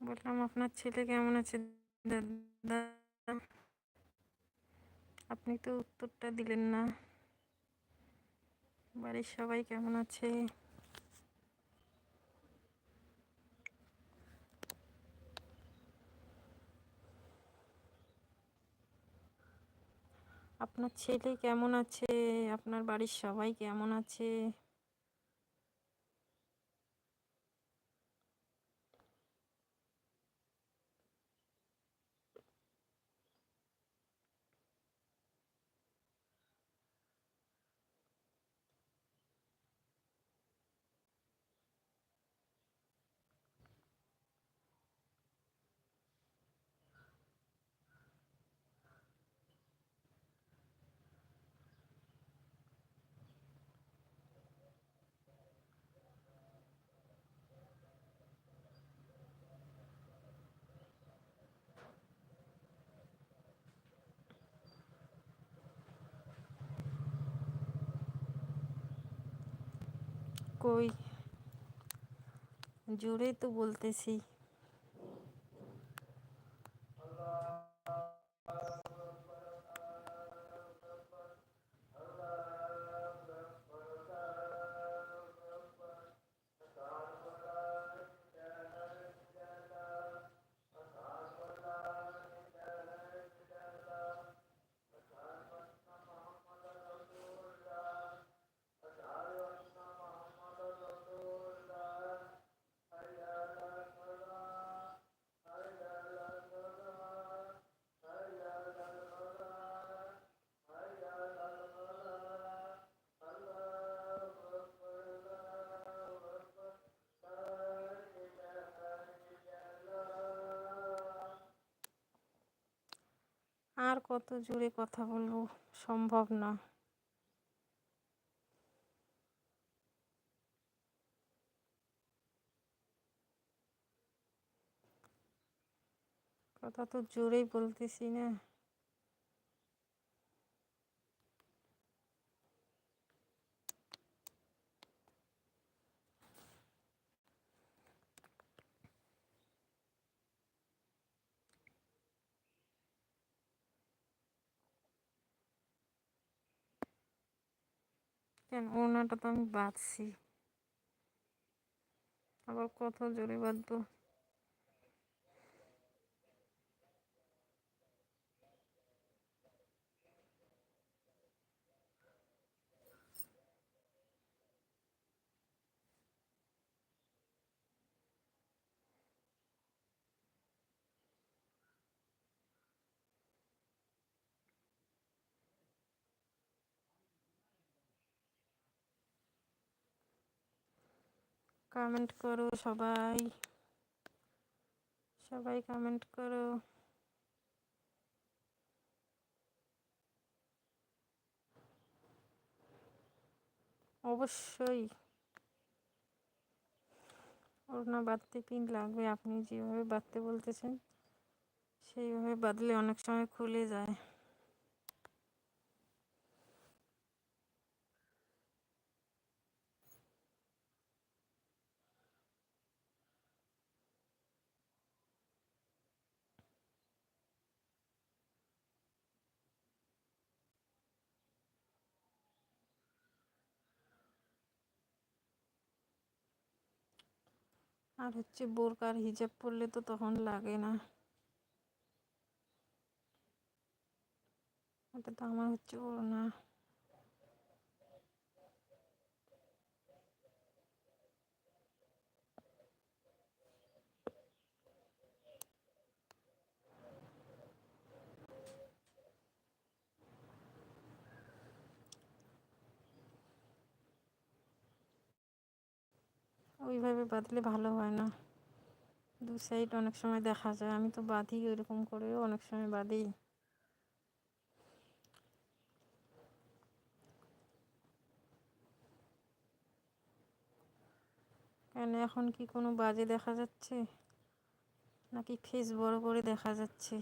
বললাম, আপনার ছেলে কেমন আছে দাদা? আপনি তো উত্তরটা দিলেন না। বাড়ির সবাই কেমন আছে? আপনার ছেলে কেমন আছে? আপনার বাড়ির সবাই কেমন আছে? কই জোরেই তো বলতেছি কত জোরে কথা বলব? সম্ভব না। কথা তো জোরেই বলতেছি না। কেন? ওনাটা তো আমি বাঁধছি। আবার কত জোরে বাঁধবো? কমেন্ট করো সবাই। সবাই কমেন্ট করো। অবশ্যই। ওড়না বাঁধতে পিন লাগবে। আপনি যেভাবে বাঁধতে বলতেছেন, সেইভাবে বাঁধলে অনেক সময় খুলে যায়। আর হচ্ছে বোরকার হিজাব পরলে তো তখন লাগে না। এটা তো আমার হচ্ছে ওড়না। ওইভাবে বাঁধলে ভালো হয় না। দু সাইড অনেক সময় দেখা যায়, আমি তো বাঁধি ওইরকম করেও অনেক সময় বাঁধি। কেন এখন কি কোনো বাজে দেখা যাচ্ছে? নাকি ফেস বড় করে দেখা যাচ্ছে?